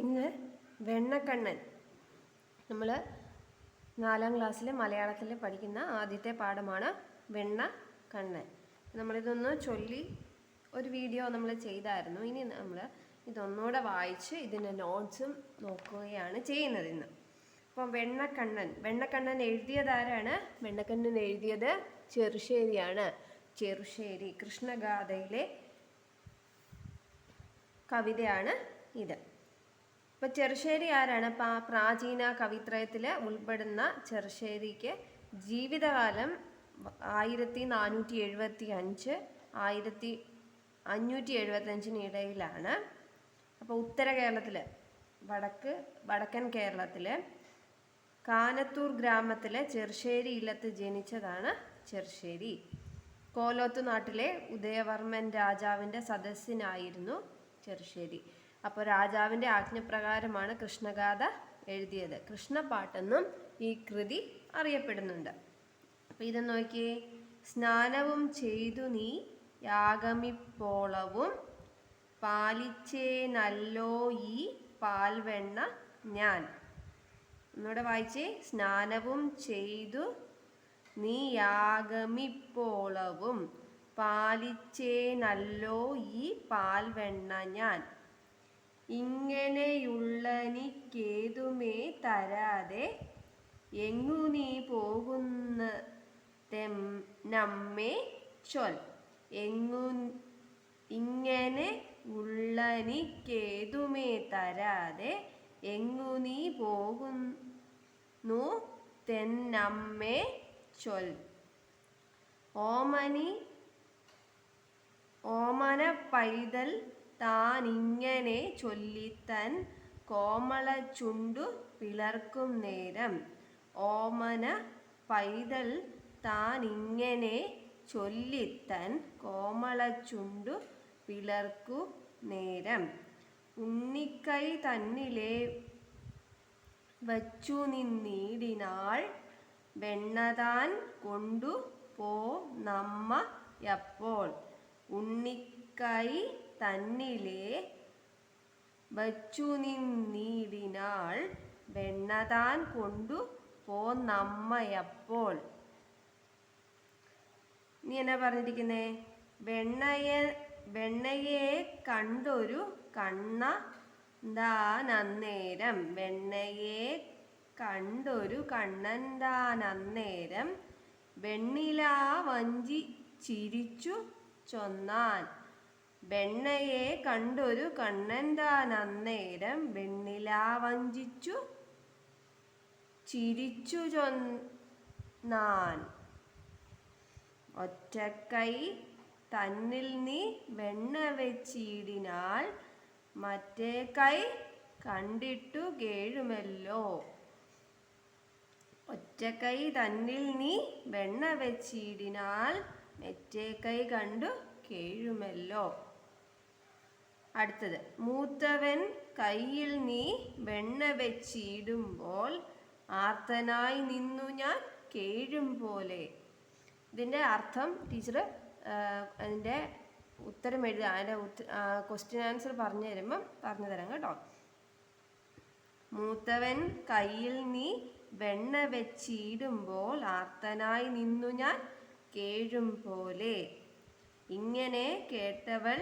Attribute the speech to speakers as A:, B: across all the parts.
A: ഇന്ന് വെണ്ണക്കണ്ണൻ. നമ്മൾ നാലാം ക്ലാസ്സിൽ മലയാളത്തിൽ പഠിക്കുന്ന ആദ്യത്തെ പാഠമാണ് വെണ്ണ കണ്ണൻ നമ്മളിതൊന്ന് ചൊല്ലി ഒരു വീഡിയോ നമ്മൾ ചെയ്തായിരുന്നു. ഇനി നമ്മൾ ഇതൊന്നുകൂടെ വായിച്ച് ഇതിന്റെ നോട്ട്സും നോക്കുകയാണ് ചെയ്യുന്നത് ഇന്ന്. അപ്പം വെണ്ണക്കണ്ണൻ. വെണ്ണക്കണ്ണൻ എഴുതിയതാരാണ് വെണ്ണക്കണ്ണൻ എഴുതിയത് ചെറുശ്ശേരിയാണ്. ചെറുശ്ശേരി കൃഷ്ണഗാഥയിലെ കവിതയാണ് ഇത്. ഇപ്പൊ ചെറുശ്ശേരി ആരാണ്? പ്രാചീന കവിത്രയത്തിൽ ഉൾപ്പെടുന്ന ചെറുശ്ശേരിക്ക് ജീവിതകാലം ആയിരത്തി നാനൂറ്റി എഴുപത്തി അഞ്ച് ആയിരത്തി അഞ്ഞൂറ്റി എഴുപത്തി അഞ്ചിന് ഇടയിലാണ്. അപ്പോൾ ഉത്തര കേരളത്തിൽ വടക്ക് വടക്കൻ കേരളത്തിൽ കാനത്തൂർ ഗ്രാമത്തിലെ ചെറുശ്ശേരി ഇല്ലത്ത് ജനിച്ചതാണ് ചെറുശ്ശേരി. കോലോത്തു നാട്ടിലെ ഉദയവർമ്മൻ രാജാവിന്റെ സദസ്സിനായിരുന്നു ചെറുശ്ശേരി. അപ്പോൾ രാജാവിന്റെ ആജ്ഞപ്രകാരമാണ് കൃഷ്ണഗാഥ എഴുതിയത്. കൃഷ്ണപാട്ടെന്നും ഈ കൃതി അറിയപ്പെടുന്നുണ്ട്. അപ്പം ഇത് നോക്കിയേ. സ്നാനവും ചെയ്തു നീ യാഗമിപ്പോളവും പാലിച്ചേ നല്ലോ ഈ പാൽവെണ്ണ ഞാൻ. ഒന്നുകൂടെ വായിച്ചേ. സ്നാനവും ചെയ്തു നീ യാഗമിപ്പോളവും പാലിച്ചേ നല്ലോ ഈ പാൽവെണ്ണ ഞാൻ. ഇങ്ങനെയുള്ളനിക്കേതുമേ തരാതെ എങ്ങു നീ പോകുന്ന നമ്മെ ചൊൽ. എങ്ങു ഇങ്ങനെ ഉള്ളനിക്കേതുമേ തരാതെ എങ്ങു നീ പോകുന്നു തെന്നമ്മേ ചൊൽ. ഓമനി ഓമന പൈതൽ താനിങ്ങനെ ചൊല്ലിത്തൻ കോമള ചുണ്ടു പിളർക്കും നേരം. ഓമന പൈതൽ താനിങ്ങനെ ചൊല്ലിത്തൻ കോമള ചുണ്ടു പിളർക്കു നേരം. ഉണ്ണിക്കൈ തന്നിലെ വച്ചു നിന്നീടിനാൾ വെണ്ണതാൻ കൊണ്ടു പോ നമ്മ എപ്പോൾ. ഉണ്ണിക്കൈ തന്നിലെ വച്ചു നിന്നീടിനാൾ വെണ്ണതാൻ കൊണ്ടു പോന്നമ്മയപ്പോൾ നീ എന്നാ പറഞ്ഞിരിക്കുന്നേ? വെണ്ണയെ വെണ്ണയെ കണ്ടൊരു കണ്ണ ദാനന്നേരം. വെണ്ണയെ കണ്ടൊരു കണ്ണൻ ദാനന്നേരം. വെണ്ണിലാ വഞ്ചി ചിരിച്ചു ചൊന്നാൻ. വെണ്ണയെ കണ്ടൊരു കണ്ണൻ അന്നേരം വെണ്ണിലാ വഞ്ചിച്ചു ചിരിച്ചു ചൊന്നാൻ. ഒറ്റക്കൈ തന്നിൽ നീ വെണ്ണ വെച്ചിടിനാൽ മറ്റേ കൈ കണ്ടിട്ടു കേഴുമല്ലോ. ഒറ്റക്കൈ തന്നിൽ നീ വെണ്ണ വെച്ചിടിനാൽ മറ്റേ കൈ കണ്ടു കേഴുമല്ലോ. അടുത്തത്. മൂത്തവൻ കയ്യിൽ നീ വെണ്ണ വെച്ചിടുമ്പോൾ ആർത്തനായി നിന്നു ഞാൻ കേഴും പോലെ. ഇതിന്റെ അർത്ഥം ടീച്ചർ അതിന്റെ ഉത്തരം എഴുതുക അതിന്റെ ക്വസ്റ്റ്യൻ ആൻസർ പറഞ്ഞു തരുമ്പം പറഞ്ഞു തരാം കേട്ടോ. മൂത്തവൻ കയ്യിൽ നീ വെണ്ണ വെച്ചിടുമ്പോൾ ആർത്തനായി നിന്നു ഞാൻ കേഴും പോലെ. ഇങ്ങനെ കേട്ടവൾ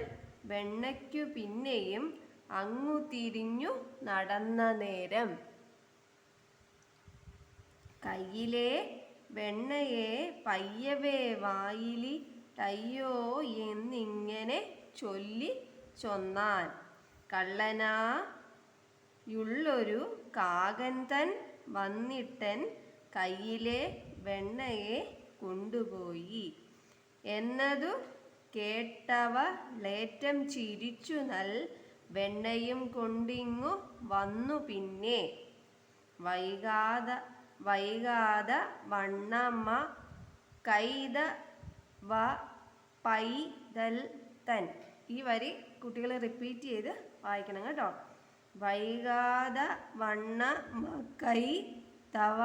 A: വെണ്ണയ്ക്കു പിന്നെയും അങ്ങു തിരിഞ്ഞു നടന്ന നേരം. കയ്യിലെ വെണ്ണയെ പയ്യവേ വായിലി തയ്യോ എന്നിങ്ങനെ ചൊല്ലി ചൊന്നാൻ. കള്ളനായുള്ളൊരു കാകൻ തൻ വന്നിട്ടൻ കയ്യിലെ വെണ്ണയെ കൊണ്ടുപോയി. എന്നതു കേട്ടവ ലേറ്റം ചിരിച്ചു നൽ വെണ്ണയും കൊണ്ടിങ്ങു വന്നു പിന്നെ. വൈകാത വൈകാത വണ്ണമ്മ കൈത വ പൈതൽ തൻ. ഈ വരി കുട്ടികൾ റിപ്പീറ്റ് ചെയ്ത് വായിക്കണം കേട്ടോ. വൈകാത വണ്ണ കൈ തവ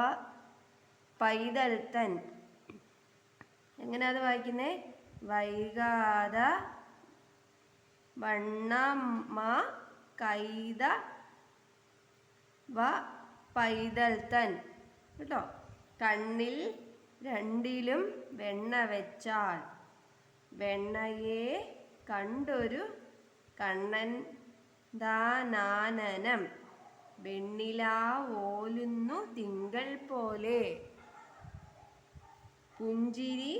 A: പൈതൽ തൻ. എങ്ങനെയാ അത് വായിക്കുന്നേ? വൈകാത വണ്ണമ്മ കൈത വ പൈതൽ തൻ. കേട്ടോ? കണ്ണിൽ രണ്ടിലും വെണ്ണ വെച്ചാൽ വെണ്ണയെ കണ്ടൊരു കണ്ണൻ ദാനാനനം. വെണ്ണിലാ ഓലുന്നു തിങ്കൾ പോലെ. പുഞ്ചിരി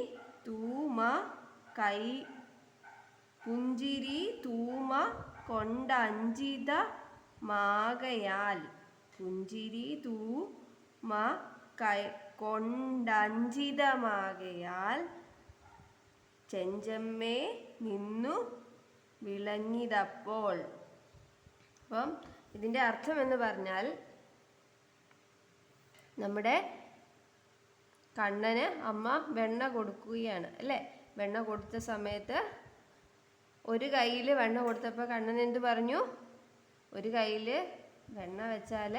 A: തൂമ കൈ പുഞ്ചിരി തൂമ കൊണ്ടഞ്ചിത മാകയാൽ. പുഞ്ചിരി തൂമ കൈ കൊണ്ടഞ്ചിതമാകയാൽ ചെഞ്ചമ്മേ നിന്നു വിളഞ്ഞിതപ്പോൾ അപ്പം ഇതിന്റെ അർത്ഥം എന്ന് പറഞ്ഞാൽ നമ്മുടെ കണ്ണന് അമ്മ വെണ്ണ കൊടുക്കുകയാണ് അല്ലേ? വെണ്ണ കൊടുത്ത സമയത്ത് ഒരു കയ്യിൽ വെണ്ണ കൊടുത്തപ്പോൾ കണ്ണൻ എന്ത് പറഞ്ഞു? ഒരു കയ്യിൽ വെണ്ണ വെച്ചാൽ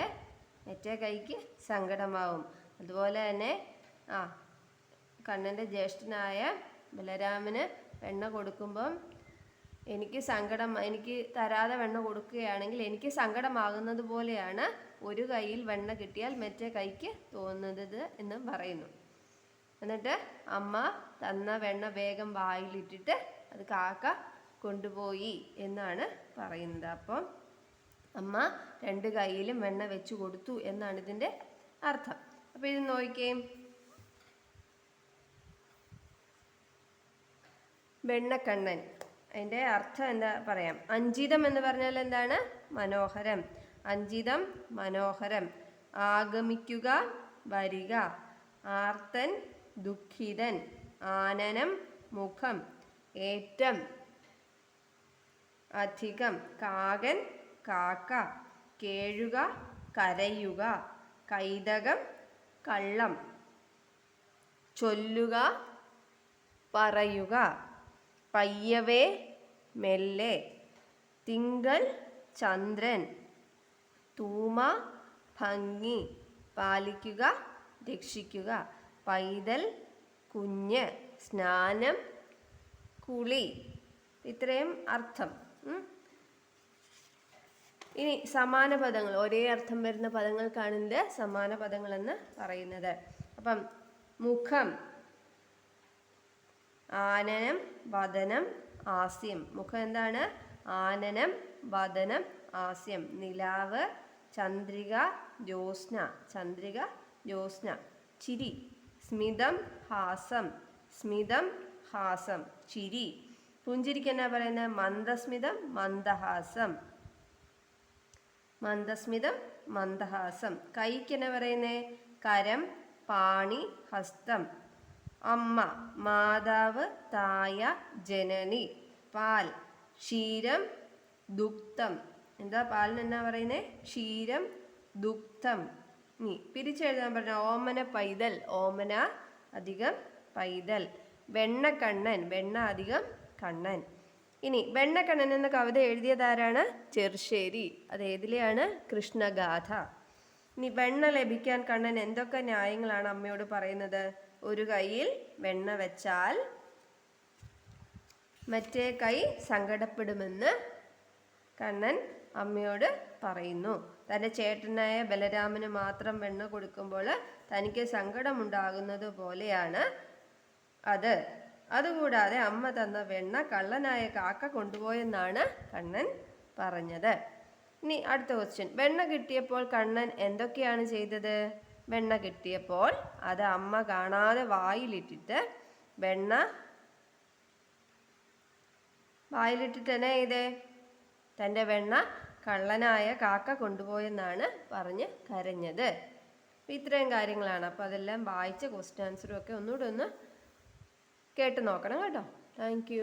A: മറ്റേ കൈക്ക് സങ്കടമാവും. അതുപോലെ തന്നെ ആ കണ്ണന്റെ ജ്യേഷ്ഠനായ ബലരാമന് വെണ്ണ കൊടുക്കുമ്പം എനിക്ക് സങ്കടം എനിക്ക് തരാതെ വെണ്ണ കൊടുക്കുകയാണെങ്കിൽ എനിക്ക് സങ്കടമാകുന്നത് പോലെയാണ് ഒരു കയ്യിൽ വെണ്ണ കിട്ടിയാൽ മറ്റേ കൈക്ക് തോന്നുന്നത് എന്ന് പറയുന്നു. എന്നിട്ട് അമ്മ തന്ന വെണ്ണ വേഗം വായിലിട്ടിട്ട് അത് കാക്ക കൊണ്ടുപോയി എന്നാണ് പറയുന്നത്. അപ്പം അമ്മ രണ്ട് കൈയിലും വെണ്ണ വെച്ച് കൊടുത്തു എന്നാണ് ഇതിന്റെ അർത്ഥം. അപ്പോൾ ഇത് നോക്കിക്കേ വെണ്ണക്കണ്ണൻ. അതിന്റെ അർത്ഥം എന്താ പറയാം? അഞ്ചിതം എന്ന് പറഞ്ഞാൽ എന്താണ്? മനോഹരം. അഞ്ചിതം മനോഹരം. ആഗമിക്കുക വരിക. ആർത്തൻ ദുഃഖിതൻ ആനനം മുഖം ഏറ്റം അധികം കാകൻ കാക്ക കേഴുക കരയുക കൈതകം കള്ളം ചൊല്ലുക പറയുക പയ്യവേ മെല്ലെ തിങ്കൾ ചന്ദ്രൻ തൂമ ഭംഗി പാലിക്കുക രക്ഷിക്കുക. പൈതൽ കുഞ്ഞ് സ്നാനം കുളി. ഇത്രയും അർത്ഥം. ഇനി സമാന പദങ്ങൾ ഒരേ അർത്ഥം വരുന്ന പദങ്ങൾക്കാണ് ഇതിന്റെ സമാന പദങ്ങളെന്ന് പറയുന്നത്. അപ്പം മുഖം ആനനം വദനം ആസ്യം. മുഖം എന്താണ്? ആനനം വദനം ആസ്യം. നിലാവ് ചന്ദ്രിക ജ്യോത്സ്ന. ചന്ദ്രിക ജ്യോത്സ്ന. ചിരി. സ്മിതം ഹാസം സ്മിതം ഹാസം ചിരി. പുഞ്ചിരിക്ക് എന്നാ പറയുന്നത് മന്ദസ്മിതം മന്ദഹാസം. മന്ദസ്മിതം മന്ദഹാസം. കൈക്ക് എന്നാ പറയുന്നത് കരം പാണി ഹസ്തം. അമ്മ മാതാവ് തായ ജനനി. പാൽ ക്ഷീരം ദുഗ്ധം എന്താ പാലിന് എന്നാ പറയുന്നത് ക്ഷീരം ദുഗ്ധം ഇനി പിരിച്ചെഴുതാൻ പറഞ്ഞ ഓമന പൈതൽ ഓമന അധികം പൈതൽ വെണ്ണക്കണ്ണൻ വെണ്ണ അധികം കണ്ണൻ. ഇനി വെണ്ണക്കണ്ണൻ എന്ന കവിത എഴുതിയതാരാണ് ചെറുശ്ശേരി. അത് ഏതിലെയാണ്? കൃഷ്ണഗാഥ. ഇനി വെണ്ണ ലഭിക്കാൻ കണ്ണൻ എന്തൊക്കെ ന്യായങ്ങളാണ് അമ്മയോട് പറയുന്നത്? ഒരു കൈയിൽ വെണ്ണ വെച്ചാൽ മറ്റേ കൈ സങ്കടപ്പെടുമെന്ന് കണ്ണൻ അമ്മയോട് പറയുന്നു. തന്റെ ചേട്ടനായ ബലരാമന് മാത്രം വെണ്ണ കൊടുക്കുമ്പോൾ തനിക്ക് സങ്കടമുണ്ടാകുന്നത് പോലെയാണ് അത്. അതുകൂടാതെ അമ്മ തന്ന വെണ്ണ കള്ളനായ കാക്ക കൊണ്ടുപോയെന്നാണ് കണ്ണൻ പറഞ്ഞത്. ഇനി അടുത്ത ക്വസ്റ്റ്യൻ വെണ്ണ കിട്ടിയപ്പോൾ കണ്ണൻ എന്തൊക്കെയാണ് ചെയ്തത്? വെണ്ണ കിട്ടിയപ്പോൾ അത് അമ്മ കാണാതെ വായിലിട്ടിട്ട് വെണ്ണ വായിലിട്ടിട്ട് തന്നെ ചെയ്തേ? തന്റെ വെണ്ണ കള്ളനായ കാക്ക കൊണ്ടുപോയെന്നാണ് പറഞ്ഞ് കരഞ്ഞത്. ഇത്രയും കാര്യങ്ങളാണ്. അപ്പോൾ അതെല്ലാം വായിച്ച ക്വസ്റ്റ്യൻ ആൻസറും ഒക്കെ ഒന്നുകൂടെ ഒന്ന് കേട്ട് നോക്കണം കേട്ടോ. താങ്ക്